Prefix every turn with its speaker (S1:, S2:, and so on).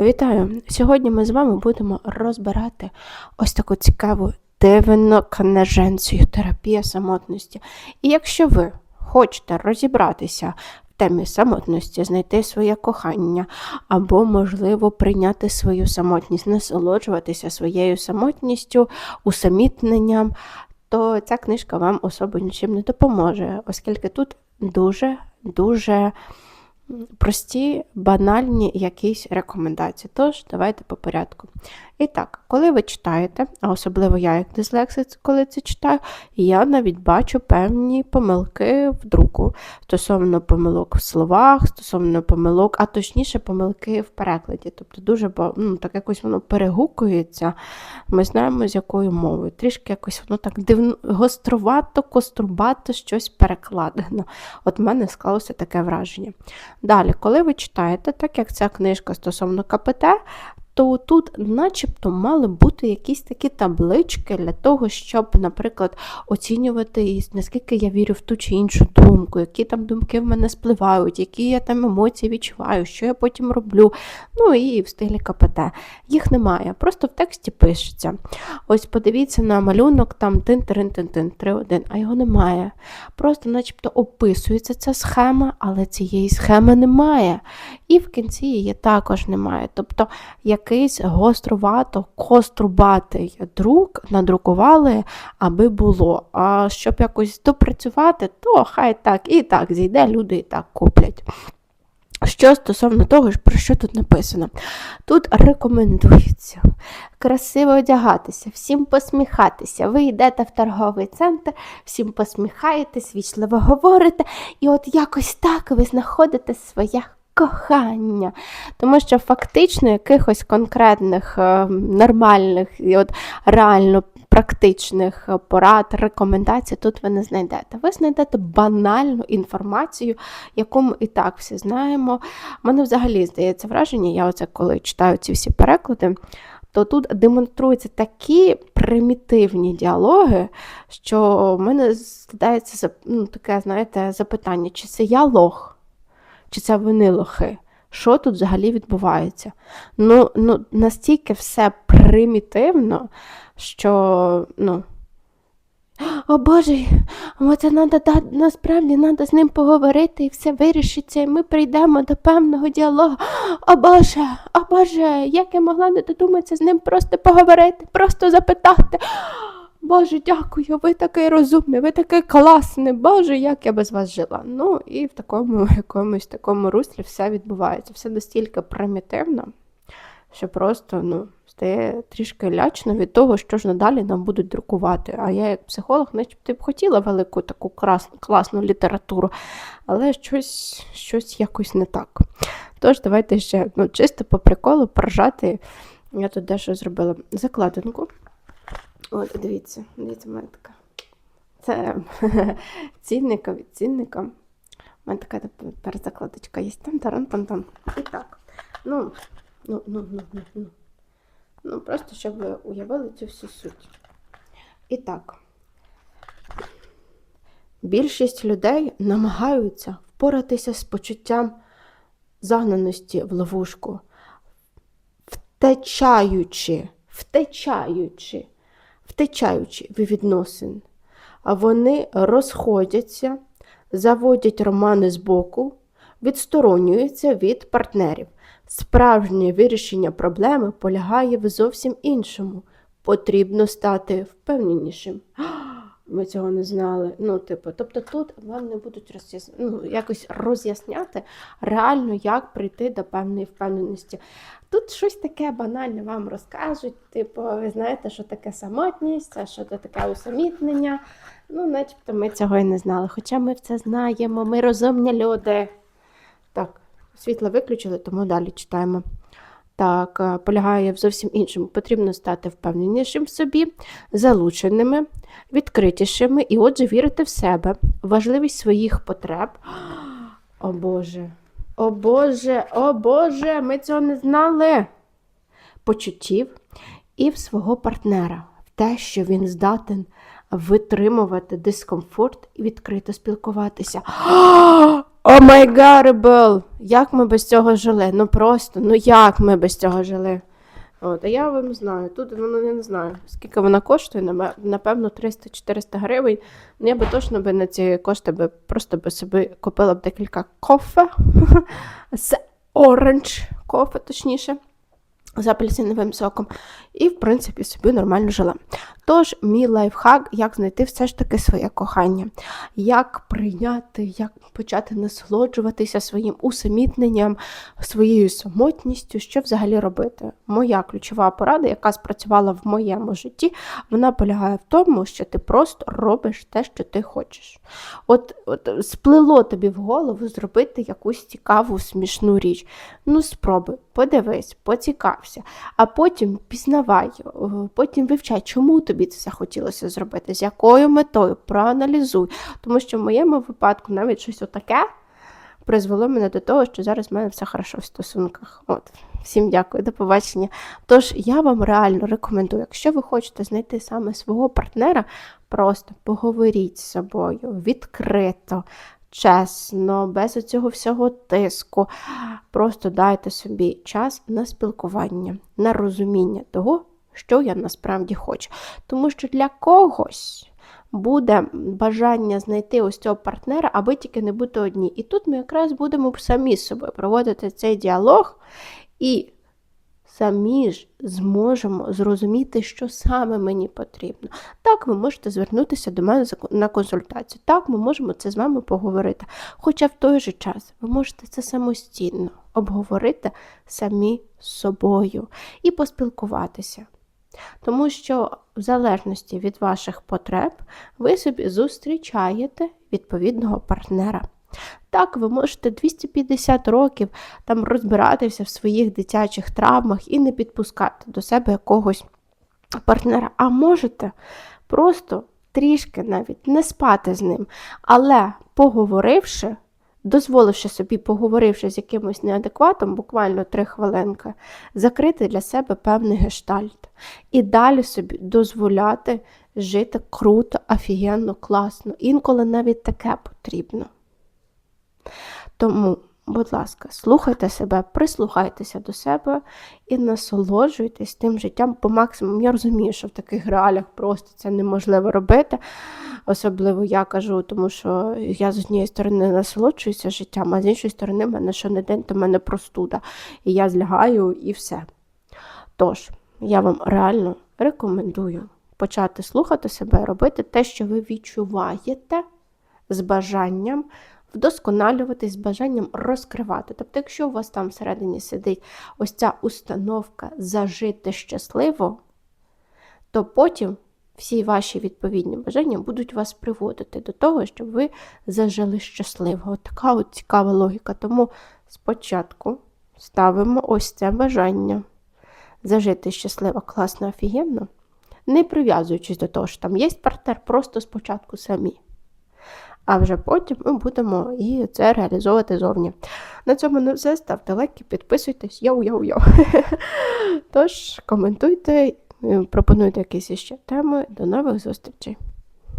S1: Вітаю! Сьогодні ми з вами будемо розбирати ось таку цікаву дивинокниженцію терапія самотності. І якщо ви хочете розібратися в темі самотності, знайти своє кохання, або, можливо, прийняти свою самотність, насолоджуватися своєю самотністю, усамітненням, то ця книжка вам особо нічим не допоможе, оскільки тут дуже дуже прості, банальні якісь рекомендації. Тож, давайте по порядку. І так, коли ви читаєте, а особливо я, як дислексик, коли це читаю, я навіть бачу певні помилки в друку стосовно помилок в словах, стосовно помилок, а точніше помилки в перекладі. Тобто дуже ну, так якось воно перегукується. Ми знаємо, з якою мовою. Трішки якось воно так дивно, гострувато, кострубато щось перекладено. От в мене склалося таке враження. Далі, коли ви читаєте, так як ця книжка стосовно КПТ, то тут, начебто, мали бути якісь такі таблички для того, щоб, наприклад, оцінювати, наскільки я вірю в ту чи іншу думку, які там думки в мене спливають, які я там емоції відчуваю, що я потім роблю. Ну і в стилі КПТ. Їх немає. Просто в тексті пишеться. Ось подивіться на малюнок, там тин тин тин тин 3-1, а його немає. Просто, начебто, описується ця схема, але цієї схеми немає. І в кінці її також немає. Тобто, як якийсь гострувато, кострубатий друк надрукували, аби було. А щоб якось допрацювати, то хай так і так зійде, люди і так куплять. Що стосовно того, про що тут написано? Тут рекомендується красиво одягатися, всім посміхатися. Ви йдете в торговий центр, всім посміхаєтесь, вічливо говорите, і от якось так ви знаходите своє кохання. Тому що фактично якихось конкретних, е, нормальних і от реально практичних порад, рекомендацій тут ви не знайдете. Ви знайдете банальну інформацію, яку ми і так всі знаємо. У мене взагалі здається враження, я оце коли читаю ці всі переклади. То тут демонструються такі примітивні діалоги, що в мене складається ну, таке, знаєте, запитання, чи це я лох? Чи це вони лохи? Що тут взагалі відбувається? Ну, ну настільки все примітивно, що, ну. О Боже, це надо, насправді треба з ним поговорити і все вирішиться, і ми прийдемо до певного діалогу. О Боже, о Боже, як я могла не додуматися з ним просто поговорити, просто запитати. Боже, дякую, ви такий розумний, ви такий класний, Боже, як я без вас жила. Ну і в такому якомусь такому руслі все відбувається. Все настільки примітивно, що просто ну, стає трішки лячно від того, що ж надалі нам будуть друкувати. А я, як психолог, начебто б хотіла велику таку красну, класну літературу, але щось щось якось не так. Тож, давайте ще ну, чисто по приколу поржати. Я тут дещо зробила закладинку. От, дивіться, дивіться, в мене така. Це цінника від цінника. У мене така перезакладочка є. Там таран там там. І так. Ну, ну, ну, ну, ну, ну. Ну, просто щоб ви уявили цю всю суть. І так. Більшість людей намагаються впоратися з почуттям загнаності в ловушку, втечаючи, втечаючи втечаючи від відносин, а вони розходяться, заводять романи з боку, відсторонюються від партнерів. Справжнє вирішення проблеми полягає в зовсім іншому. Потрібно стати впевненішим. Ми цього не знали. Ну, типу, Тобто тут вам не будуть роз'яс... ну, якось роз'ясняти реально, як прийти до певної впевненості. Тут щось таке банальне вам розкажуть, типу, ви знаєте, що таке самотність, що це таке усамітнення. Ну, начебто ми цього і не знали. Хоча ми це знаємо, ми розумні люди. Так, світло виключили, тому далі читаємо. Так, е, полягає в зовсім іншому. Потрібно стати впевненішим в собі, залученими, відкритішими і, отже, вірити в себе, важливість своїх потреб. О Боже. О Боже, о Боже, ми цього не знали. Почуттів і в свого партнера, в те, що він здатен витримувати дискомфорт і відкрито спілкуватися. май гарбл! Як ми без цього жили? Ну просто, ну як ми без цього жили? От, а я вам знаю. Тут ну, не знаю, скільки вона коштує, напевно, 300-400 гривень. Ну, я би точно би на ці кошти би просто би собі купила б декілька кофе з оранж кофе, точніше, з апельсиновим соком. І, в принципі, собі нормально жила. Тож, мій лайфхак, як знайти все ж таки своє кохання, як прийняти, як почати насолоджуватися своїм усамітненням, своєю самотністю, що взагалі робити. Моя ключова порада, яка спрацювала в моєму житті, вона полягає в тому, що ти просто робиш те, що ти хочеш. От, от сплило тобі в голову зробити якусь цікаву, смішну річ. Ну, спробуй, подивись, поцікався, а потім пізнавай, потім вивчай, чому тобі це захотілося зробити, з якою метою, проаналізуй. Тому що в моєму випадку навіть щось отаке призвело мене до того, що зараз в мене все хорошо в стосунках. От, всім дякую, до побачення. Тож я вам реально рекомендую, якщо ви хочете знайти саме свого партнера, просто поговоріть з собою відкрито. Чесно, без оцього всього тиску. Просто дайте собі час на спілкування, на розуміння того, що я насправді хочу. Тому що для когось буде бажання знайти ось цього партнера, аби тільки не бути одні. І тут ми якраз будемо самі з собою проводити цей діалог і самі ж зможемо зрозуміти, що саме мені потрібно. Так, ви можете звернутися до мене на консультацію. Так, ми можемо це з вами поговорити. Хоча в той же час ви можете це самостійно обговорити самі з собою і поспілкуватися. Тому що в залежності від ваших потреб ви собі зустрічаєте відповідного партнера. Так, ви можете 250 років там розбиратися в своїх дитячих травмах і не підпускати до себе якогось партнера. А можете просто трішки навіть не спати з ним, але поговоривши, дозволивши собі, поговоривши з якимось неадекватом, буквально три хвилинки, закрити для себе певний гештальт і далі собі дозволяти жити круто, офігенно, класно. Інколи навіть таке потрібно. Тому, будь ласка, слухайте себе, прислухайтеся до себе і насолоджуйтесь тим життям по максимуму. Я розумію, що в таких реаліях просто це неможливо робити. Особливо я кажу, тому що я з однієї сторони насолоджуюся життям, а з іншої сторони, в мене щонедень то в мене простуда. І я злягаю і все. Тож, я вам реально рекомендую почати слухати себе, робити те, що ви відчуваєте з бажанням вдосконалюватись, бажанням розкривати. Тобто, якщо у вас там всередині сидить ось ця установка зажити щасливо, то потім всі ваші відповідні бажання будуть вас приводити до того, щоб ви зажили щасливо. От така от цікава логіка. Тому спочатку ставимо ось це бажання зажити щасливо, класно, офігенно, не прив'язуючись до того, що там є партнер, просто спочатку самі. А вже потім ми будемо і це реалізовувати зовні. На цьому не все. Ставте лайки, підписуйтесь, йоу-йоу-йоу. Тож, коментуйте, е, пропонуйте якісь іще теми. До нових зустрічей!